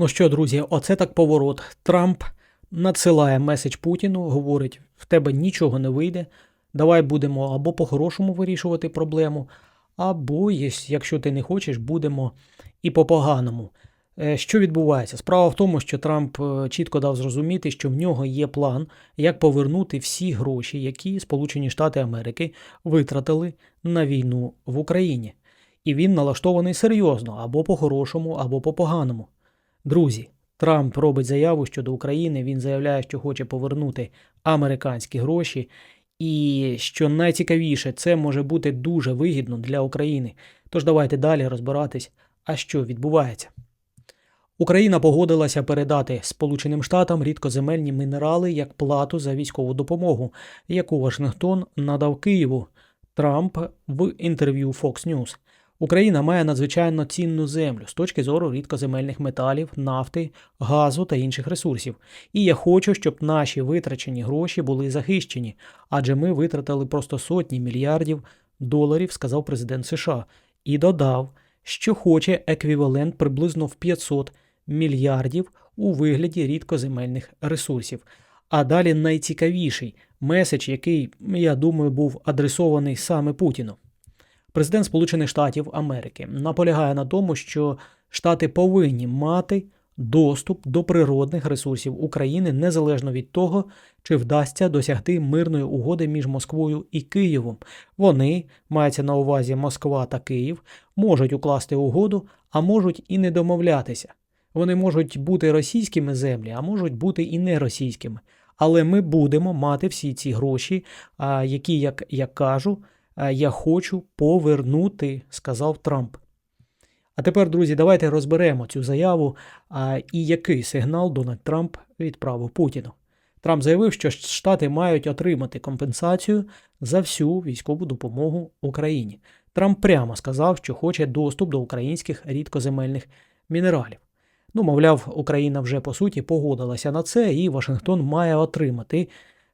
Ну що, друзі, оце так поворот. Трамп надсилає меседж Путіну, говорить: в тебе нічого не вийде. Давай будемо або по-хорошому вирішувати проблему, або, якщо ти не хочеш, будемо і по-поганому. Е, Що відбувається? Справа в тому, що Трамп е, чітко дав зрозуміти, що в нього є план, як повернути всі гроші, які Сполучені Штати Америки витратили на війну в Україні. І він налаштований серйозно або по-хорошому, або по-поганому. Друзі, Трамп робить заяву щодо України. Він заявляє, що хоче повернути американські гроші. І що найцікавіше, це може бути дуже вигідно для України. Тож давайте далі розбиратись, а що відбувається. Україна погодилася передати Сполученим Штатам рідкоземельні мінерали як плату за військову допомогу, яку Вашингтон надав Києву. Трамп в інтерв'ю Fox News. Україна має надзвичайно цінну землю з точки зору рідкоземельних металів, нафти, газу та інших ресурсів. І я хочу, щоб наші витрачені гроші були захищені, адже ми витратили просто сотні мільярдів доларів, сказав президент США, і додав, що хоче еквівалент приблизно в 500 мільярдів у вигляді рідкоземельних ресурсів. А далі найцікавіший меседж, який, я думаю, був адресований саме Путіну. Президент Сполучених Штатів Америки наполягає на тому, що Штати повинні мати доступ до природних ресурсів України незалежно від того, чи вдасться досягти мирної угоди між Москвою і Києвом. Вони, мається на увазі Москва та Київ, можуть укласти угоду, а можуть і не домовлятися. Вони можуть бути російськими землі, а можуть бути і не російськими. Але ми будемо мати всі ці гроші, які, як я кажу, я хочу повернути, сказав Трамп. А тепер, друзі, давайте розберемо цю заяву і який сигнал Дональд Трамп відправив Путіну. Трамп заявив, що Штати мають отримати компенсацію за всю військову допомогу Україні. Трамп прямо сказав, що хоче доступ до українських рідкоземельних мінералів. Ну, мовляв, Україна вже по суті погодилася на це, і Вашингтон має отримати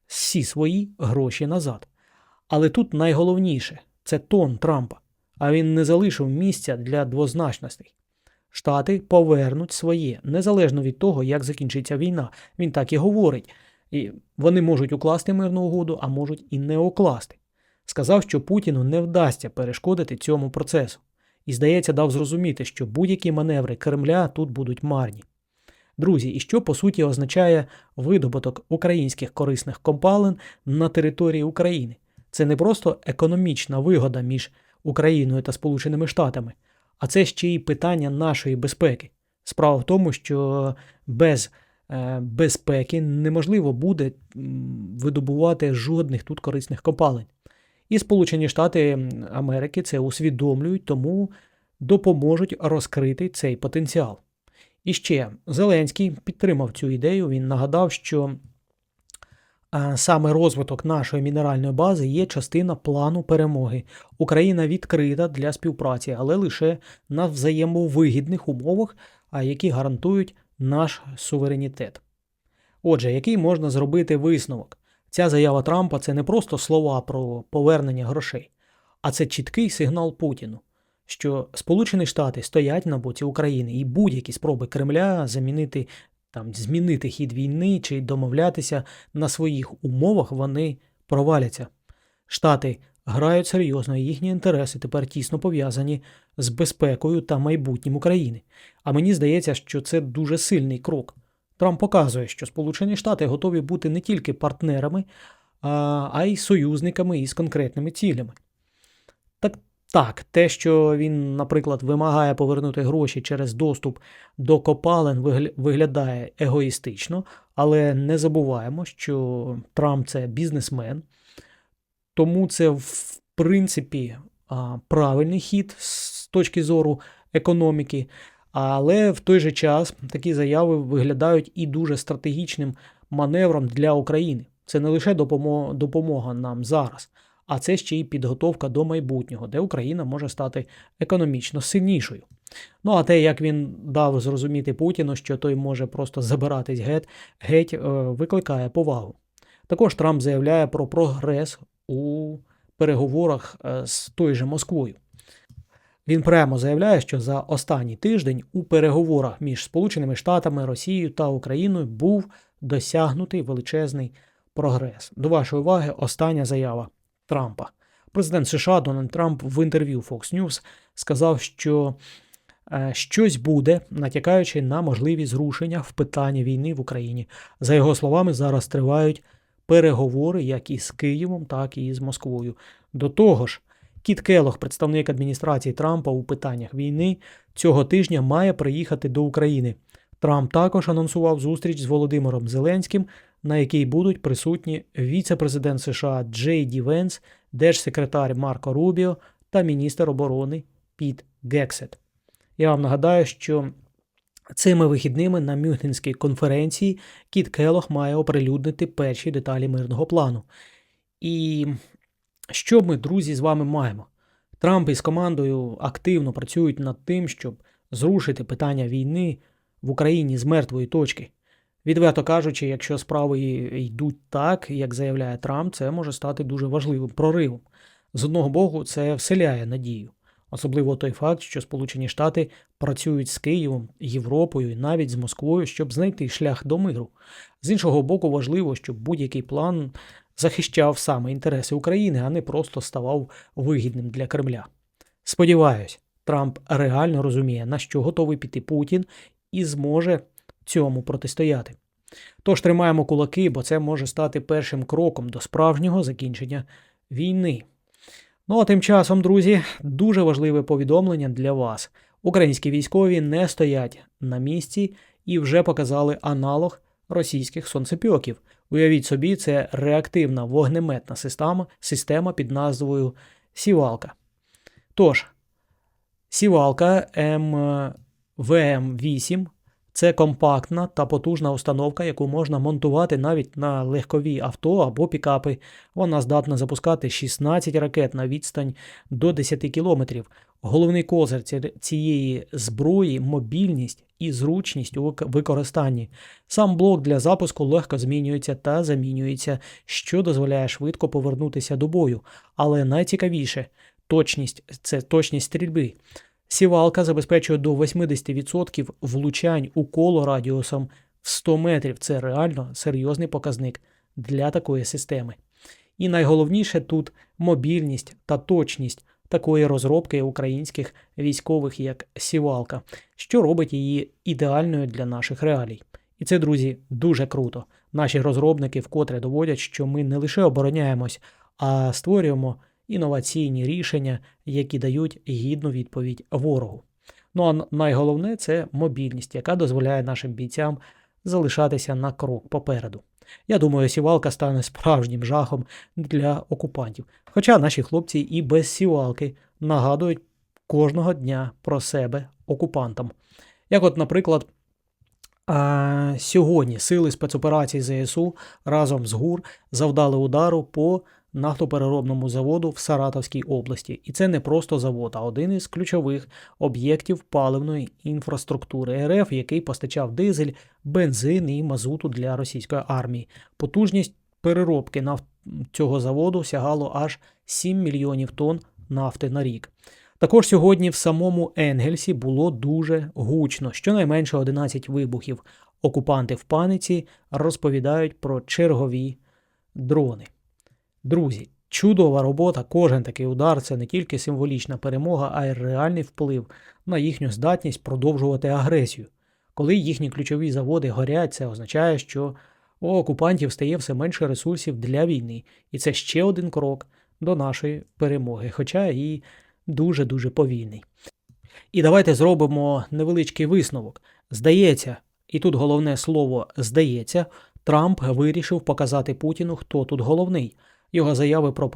всі свої гроші назад. Але тут найголовніше це тон Трампа, а він не залишив місця для двозначностей. Штати повернуть своє, незалежно від того, як закінчиться війна. Він так і говорить. І вони можуть укласти мирну угоду, а можуть і не укласти. Сказав, що Путіну не вдасться перешкодити цьому процесу. І, здається, дав зрозуміти, що будь-які маневри Кремля тут будуть марні. Друзі, і що по суті означає видобуток українських корисних компалин на території України? Це не просто економічна вигода між Україною та Сполученими Штатами, а це ще й питання нашої безпеки. Справа в тому, що без е, безпеки неможливо буде видобувати жодних тут корисних копалин. І Сполучені Штати Америки це усвідомлюють, тому допоможуть розкрити цей потенціал. І ще Зеленський підтримав цю ідею. Він нагадав, що саме розвиток нашої мінеральної бази є частина плану перемоги. Україна відкрита для співпраці, але лише на взаємовигідних умовах, які гарантують наш суверенітет. Отже, який можна зробити висновок? Ця заява Трампа це не просто слова про повернення грошей, а це чіткий сигнал Путіну, що Сполучені Штати стоять на боці України і будь-які спроби Кремля замінити там змінити хід війни чи домовлятися на своїх умовах, вони проваляться. Штати грають серйозно, і їхні інтереси тепер тісно пов'язані з безпекою та майбутнім України. А мені здається, що це дуже сильний крок. Трамп показує, що Сполучені Штати готові бути не тільки партнерами, а, й союзниками із конкретними цілями. Так, те, що він, наприклад, вимагає повернути гроші через доступ до копалин, вигля- виглядає егоїстично, але не забуваємо, що Трамп це бізнесмен, тому це в принципі правильний хід з точки зору економіки. Але в той же час такі заяви виглядають і дуже стратегічним маневром для України. Це не лише допомо- допомога нам зараз, а це ще й підготовка до майбутнього, де Україна може стати економічно сильнішою. Ну а те, як він дав зрозуміти Путіну, що той може просто забиратись геть, геть е, викликає повагу. Також Трамп заявляє про прогрес у переговорах е, з той же Москвою. Він прямо заявляє, що за останній тиждень у переговорах між Сполученими Штатами, Росією та Україною був досягнутий величезний прогрес. До вашої уваги остання заява Трампа. Президент США Дональд Трамп в інтерв'ю Fox News сказав, що е, щось буде, натякаючи на можливість зрушення в питанні війни в Україні. За його словами, зараз тривають переговори як із Києвом, так і з Москвою. До того ж, Кіт Келох, представник адміністрації Трампа у питаннях війни, цього тижня має приїхати до України. Трамп також анонсував зустріч з Володимиром Зеленським, на якій будуть присутні віце-президент США Джей Ді Венс, держсекретар Марко Рубіо та міністр оборони Піт Гексет. Я вам нагадаю, що цими вихідними на Мюнхенській конференції Кіт Келох має оприлюднити перші деталі мирного плану. І що ми, друзі, з вами маємо? Трамп із командою активно працюють над тим, щоб зрушити питання війни в Україні з мертвої точки. Відверто кажучи, якщо справи йдуть так, як заявляє Трамп, це може стати дуже важливим проривом. З одного боку, це вселяє надію, особливо той факт, що Сполучені Штати працюють з Києвом, Європою і навіть з Москвою, щоб знайти шлях до миру. З іншого боку, важливо, щоб будь-який план захищав саме інтереси України, а не просто ставав вигідним для Кремля. Сподіваюсь, Трамп реально розуміє, на що готовий піти Путін і зможе цьому протистояти. Тож тримаємо кулаки, бо це може стати першим кроком до справжнього закінчення війни. Ну а тим часом, друзі, дуже важливе повідомлення для вас. Українські військові не стоять на місці і вже показали аналог російських сонцепьоків. Уявіть собі, це реактивна вогнеметна система, система під назвою Сівалка. Тож, Сівалка МВМ-8 це компактна та потужна установка, яку можна монтувати навіть на легкові авто або пікапи. Вона здатна запускати 16 ракет на відстань до 10 кілометрів. Головний козир цієї зброї мобільність і зручність у використанні. Сам блок для запуску легко змінюється та замінюється, що дозволяє швидко повернутися до бою. Але найцікавіше точність це точність стрільби. Сівалка забезпечує до 80% влучань у коло радіусом в 100 метрів. Це реально серйозний показник для такої системи. І найголовніше тут мобільність та точність такої розробки українських військових, як Сівалка, що робить її ідеальною для наших реалій. І це, друзі, дуже круто. Наші розробники вкотре доводять, що ми не лише обороняємось, а створюємо інноваційні рішення, які дають гідну відповідь ворогу. Ну а найголовне це мобільність, яка дозволяє нашим бійцям залишатися на крок попереду. Я думаю, сівалка стане справжнім жахом для окупантів. Хоча наші хлопці і без сівалки нагадують кожного дня про себе окупантам. Як, от, наприклад, сьогодні сили спецоперацій ЗСУ разом з ГУР завдали удару по нафтопереробному заводу в Саратовській області. І це не просто завод, а один із ключових об'єктів паливної інфраструктури РФ, який постачав дизель, бензин і мазуту для російської армії. Потужність переробки нафт цього заводу сягало аж 7 мільйонів тонн нафти на рік. Також сьогодні в самому Енгельсі було дуже гучно, щонайменше 11 вибухів. Окупанти в паниці розповідають про чергові дрони. Друзі, чудова робота, кожен такий удар це не тільки символічна перемога, а й реальний вплив на їхню здатність продовжувати агресію. Коли їхні ключові заводи горять, це означає, що у окупантів стає все менше ресурсів для війни, і це ще один крок до нашої перемоги, хоча і дуже-дуже повільний. І давайте зробимо невеличкий висновок. Здається, і тут головне слово здається, Трамп вирішив показати Путіну, хто тут головний. Його заяви про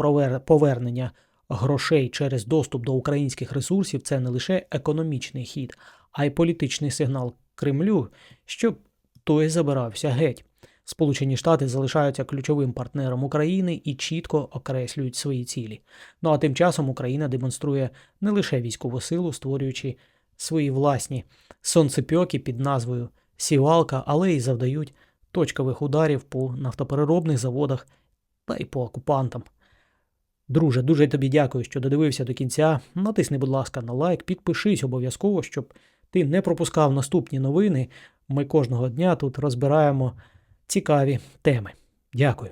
повернення грошей через доступ до українських ресурсів це не лише економічний хід, а й політичний сигнал Кремлю, щоб той забирався геть. Сполучені Штати залишаються ключовим партнером України і чітко окреслюють свої цілі. Ну а тим часом Україна демонструє не лише військову силу, створюючи свої власні сонцепьоки під назвою Сівалка, але й завдають точкових ударів по нафтопереробних заводах та й по окупантам. Друже, дуже тобі дякую, що додивився до кінця. Натисни, будь ласка, на лайк, підпишись обов'язково, щоб ти не пропускав наступні новини. Ми кожного дня тут розбираємо цікаві теми. Дякую.